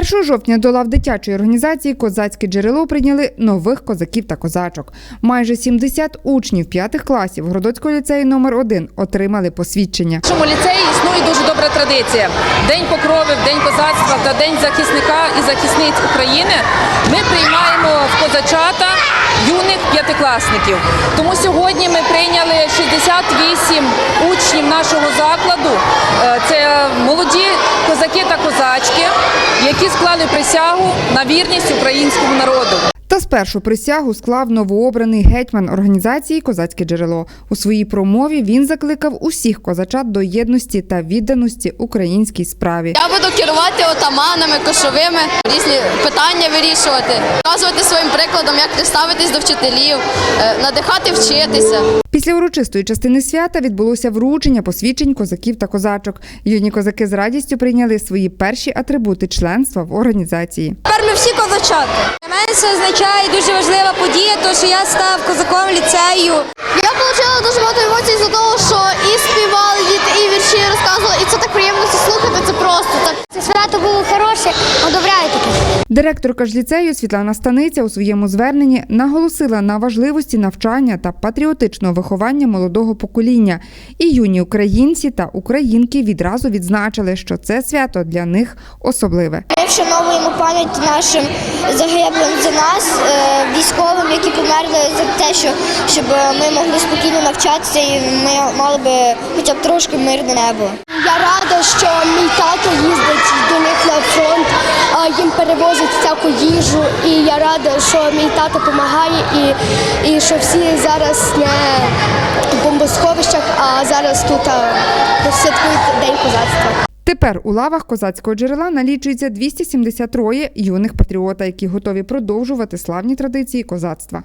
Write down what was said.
1 жовтня до лав дитячої організації Козацьке джерело прийняли нових козаків та козачок. Майже 70 учнів п'ятих класів Городоцького ліцею номер 1 отримали посвідчення. В нашому ліцеї існує дуже добра традиція. День покрови, День козацтва та День захисника і захисниць України. Ми приймаємо в козачата юних п'ятикласників. Тому сьогодні ми прийняли 68 учнів нашого закладу. Е, Це молоді козаки та козачки, які склали присягу на вірність українському народу. Та спершу присягу склав новообраний гетьман організації Козацьке джерело. У своїй промові він закликав усіх козачат до єдності та відданості українській справі. Я буду керувати отаманами, кошовими, різні питання вирішувати, показувати своїм прикладом, як ставитись до вчителів, е, надихати вчитися. Після урочистої частини свята відбулося вручення посвідчень козаків та козачок. Юні козаки з радістю прийняли свої перші атрибути членства в організації. Тепер ми всі козачати. Для мене це означає дуже важлива подія, тому що я став козаком ліцею. Я отримала дуже багато емоцій за того, що і співали діти, Директорка ж ліцею Світлана Станиця у своєму зверненні наголосила на важливості навчання та патріотичного виховання молодого покоління. І юні українці та українки відразу відзначили, що це свято для них особливе. Ми вшановуємо пам'ять нашим загиблим за нас, е, військовим, які померли за те, що щоб ми могли спокійно навчатися і ми мали би хоча б трошки мирне небо. Я рада, що мій тато їздить до них на фронт, перевозить всяку їжу. І я рада, що мій тато допомагає і, і що всі зараз не в бомбосховищах, а зараз тут святкують День козацтва. Тепер у лавах козацького джерела налічується 273 юних патріота, які готові продовжувати славні традиції козацтва.